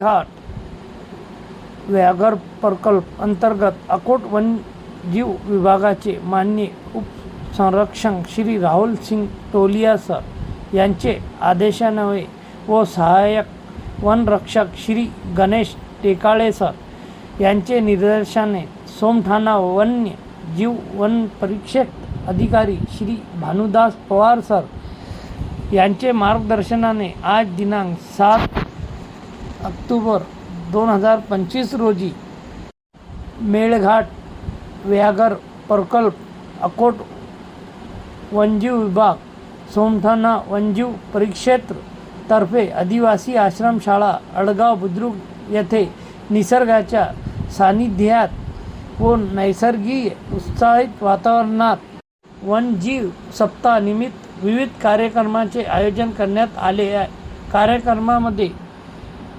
घाट व्याघ्र प्रकल्प अंतर्गत अकोट वन्यजीव विभागाचे माननीय उपसंरक्षक श्री राहुल सिंग टोलिया सर यांचे आदेशान्वये व सहाय्यक वनरक्षक श्री गणेश टेकाळे सर यांचे निर्देशाने सोमठाणा वन्य जीव वन परीक्षक अधिकारी श्री भानुदास पवार सर यांचे मार्गदर्शनाने आज दिनांक सात ऑक्टोबर दोन हजार पंचवीस रोजी मेळघाट व्याघर प्रकल्प अकोट वनजीव विभाग सोमठाणा वनजीव परिक्षेत्र तर्फे आदिवासी आश्रमशाळा अडगाव बुद्रुक येथे निसर्गाच्या सानिध्यात व नैसर्गिक उत्साहित वातावरणात वनजीव सप्ताहानिमित्त विविध कार्यक्रमाचे आयोजन करण्यात आले आहे. कार्यक्रमामध्ये